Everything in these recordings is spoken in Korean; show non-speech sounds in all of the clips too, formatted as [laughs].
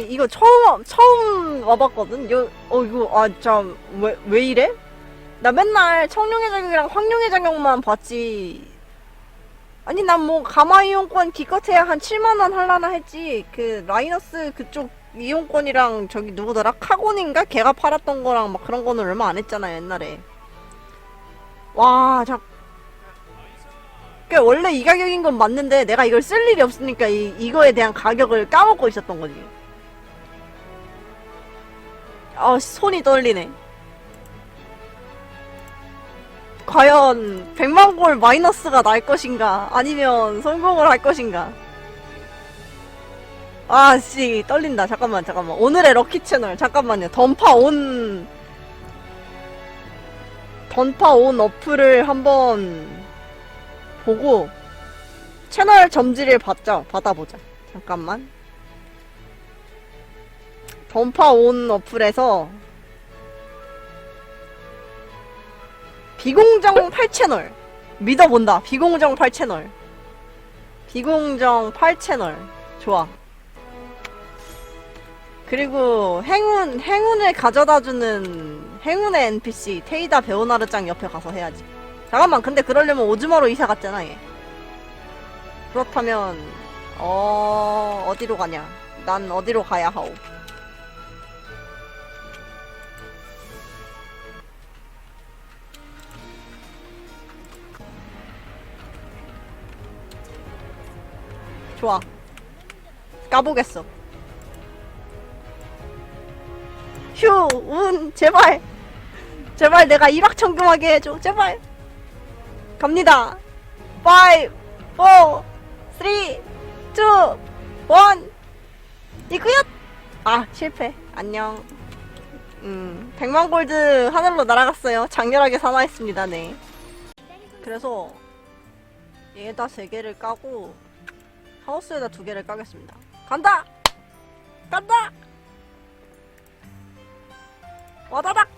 이거 처음 처음 와봤거든. 요, 어 이거 아참왜 왜 이래? 나 맨날 청룡의 자격이랑 황룡의 자격만 봤지. 아니 난 뭐 가마 이용권 기껏해야 한 7만 원 할라나 했지. 그 라이너스 그쪽 이용권이랑 저기 누구더라 카곤인가 걔가 팔았던 거랑 막 그런 거는 얼마 안 했잖아 옛날에. 와, 자. 그 원래 이 가격인 건 맞는데 내가 이걸 쓸 일이 없으니까 이, 이거에 대한 가격을 까먹고 있었던 거지. 아, 손이 떨리네. 과연 100만 골 마이너스가 날 것인가? 아니면 성공을 할 것인가? 아, 씨, 떨린다. 잠깐만, 잠깐만. 오늘의 럭키 채널. 잠깐만요. 던파 온, 던파 온 어플을 한번 보고 채널 점지를 받자. 받아보자. 잠깐만. 던파 온 어플에서 비공정 8채널. 믿어본다. 비공정 8채널. 비공정 8채널. 좋아. 그리고 행운 행운을 가져다주는 행운의 NPC 테이다 베오나르짱 옆에 가서 해야지. 잠깐만 근데 그러려면 오즈마로 이사 갔잖아 얘. 그렇다면 어 어디로 가냐? 난 어디로 가야 하오 좋아. 까보겠어. 휴, 운, 제발. 제발 내가 일확천금하게 해줘. 제발. 갑니다. 5, 4, 3, 2, 1. 이구요! 아, 실패. 안녕. 음, 100만 골드 하늘로 날아갔어요. 장렬하게 사망했습니다, 네. 그래서, 얘다 세 개를 까고, 하우스에다 두 개를 까겠습니다. 간다! 간다! 와다닥!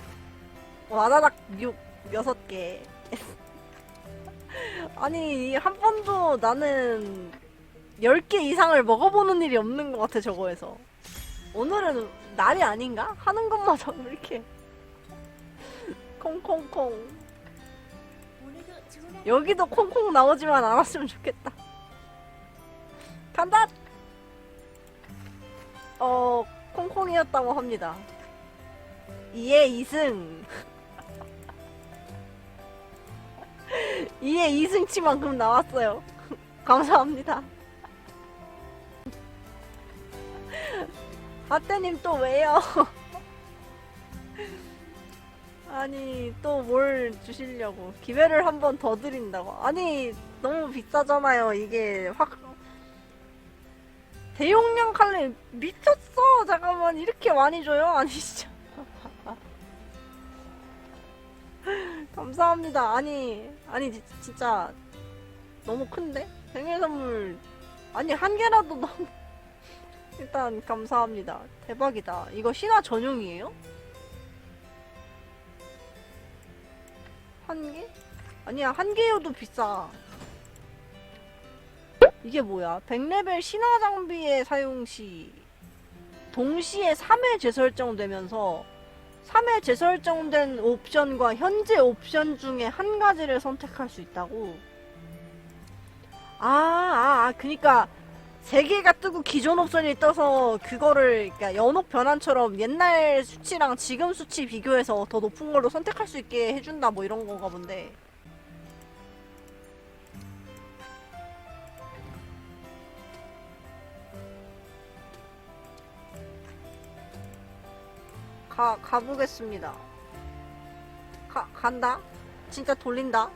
와다닥 6, 6개. [laughs] 아니, 한 번도 나는 10개 이상을 먹어보는 일이 없는 것 같아, 저거에서. 오늘은 날이 아닌가? 하는 것마다 왜 [laughs] 이렇게. 콩콩콩. 여기도 콩콩 나오지만 않았으면 좋겠다. 간다! 어, 콩콩이었다고 합니다. 2에 2승. 2에 [laughs] 2승치만큼 나왔어요. [laughs] 감사합니다. [laughs] 아떼님 또 왜요? 아니, 또 뭘 주시려고. 기회를 한 번 더 드린다고. 아니, 너무 비싸잖아요. 이게 확, 대용량 칼리 미쳤어. 잠깐만 이렇게 많이 줘요? [laughs] 아니 진짜. [laughs] 감사합니다. 아니 아니 지- 진짜 너무 큰데? 생일 선물. 아니 한 개라도 너무 [laughs] 일단 감사합니다. 대박이다. 이거 신화 전용이에요? 한 개? 아니야 한 개여도 비싸 이게 뭐야? 100레벨 신화 장비의 사용 시 동시에 3회 재설정되면서 3회 재설정된 옵션과 현재 옵션 중에 한 가지를 선택할 수 있다고. 아, 아, 아 그니까 세 개가 뜨고 기존 옵션이 떠서 그거를 그러니까 연옥 변환처럼 옛날 수치랑 지금 수치 비교해서 더 높은 걸로 선택할 수 있게 해준다 뭐 이런 건가 본데. 가, 가보겠습니다. 가, 간다? 진짜 돌린다?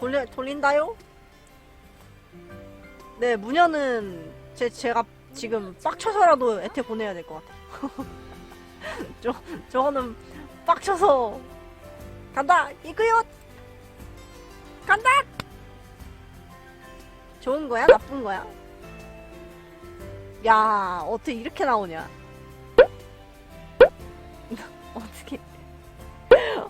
돌려, 돌린다요? 네, 무녀는 제, 제가 지금 빡쳐서라도 애태 보내야 될 것 같아요. [laughs] 저, 저거는 빡쳐서 간다! 이거요! 간다! 좋은 거야? 나쁜 거야? 야, 어떻게 이렇게 나오냐? 어떻게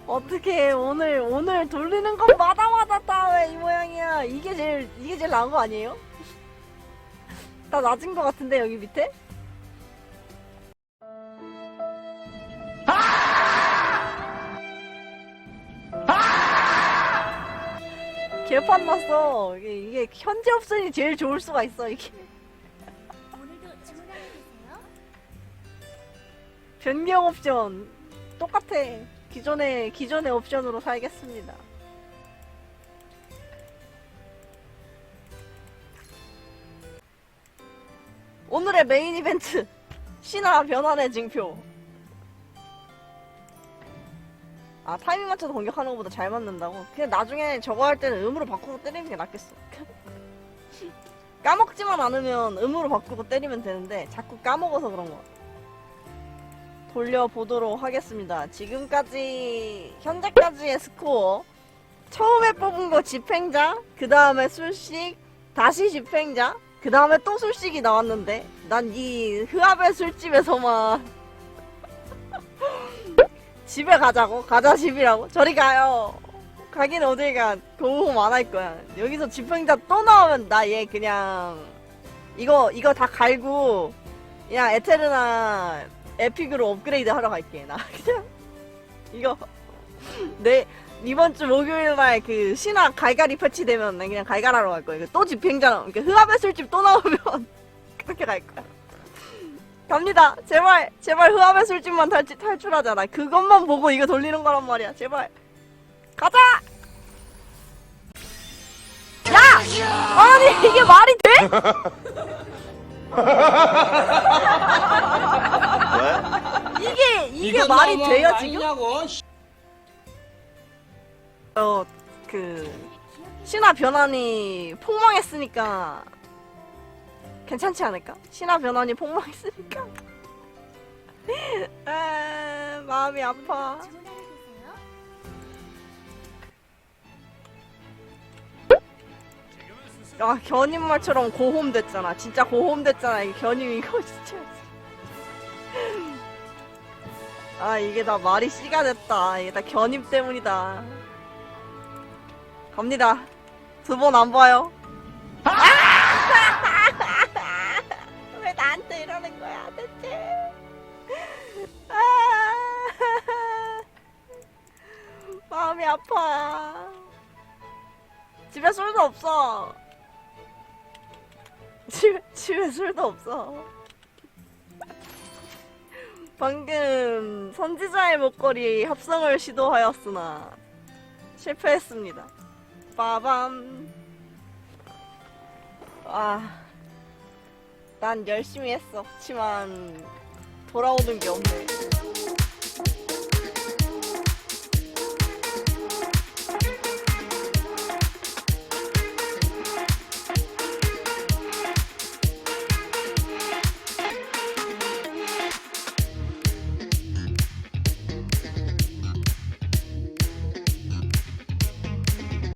어떻게 오늘 오늘 돌리는 것마다마다 다 왜 이 모양이야? 이게 제일 이게 제일 나은 거 아니에요? [laughs] 다 낮은 거 같은데 여기 밑에? 개판 났어. 이게, 이게 현재 옵션이 제일 좋을 수가 있어 이게. 오늘도 좋은 하루 되세요. 변경 옵션 똑같아. 기존의, 기존의 옵션으로 살겠습니다. 오늘의 메인 이벤트. [laughs] 신화 변환의 징표. 아, 타이밍 맞춰서 공격하는 것보다 잘 맞는다고? 그냥 나중에 저거 할 때는 음으로 바꾸고 때리는 게 낫겠어. [laughs] 까먹지만 않으면 음으로 바꾸고 때리면 되는데, 자꾸 까먹어서 그런 거야. 돌려보도록 하겠습니다. 지금까지, 현재까지의 스코어. 처음에 뽑은 거 집행자, 그 다음에 술식, 다시 집행자, 그 다음에 또 술식이 나왔는데, 난 이 흐압의 술집에서만 [laughs] 집에 가자고? 가자 집이라고? 저리 가요. 가긴 어딜 가. 공홈 안할 거야. 여기서 집행자 또 나오면 나 얘 그냥, 이거, 이거 다 갈고, 그냥 에테르나 에픽으로 업그레이드 하러 갈게. 나 [laughs] 그냥, 이거, 내, 이번 주 목요일 날 그 신화 갈갈이 패치되면 난 그냥 갈갈하러 갈 거야. 또 집행자, 이렇게 흐압의 술집 또 나오면 [laughs] 그렇게 갈 거야. 갑니다. 제발, 제발 흐압의 술집만 탈, 탈출하자. 나 그것만 보고 이거 돌리는 거란 말이야. 제발. 가자! 야! 아니, 이게 말이 돼? [laughs] 이게, 이게 말이 돼요, 지금? 어, 그, 신화 변환이 폭망했으니까 괜찮지 않을까? 신화 변환이 폭망했으니까 [laughs] 아, 마음이 아파 야 견인 말처럼 고홈 됐잖아. 진짜 고홈 됐잖아. 이게 견인 이거 진짜. 아 이게 다 말이 씨가 됐다. 이게 다 견인 때문이다. 갑니다. 두 번 안 봐요. [laughs] 왜 나한테 이러는 거야 대체? 아! 마음이 아파 집에 술도 없어 집에, 집에 술도 없어 방금 선지자의 목걸이 합성을 시도하였으나 실패했습니다 빠밤 아, 난 열심히 했어. 그치만 돌아오는 게 없네.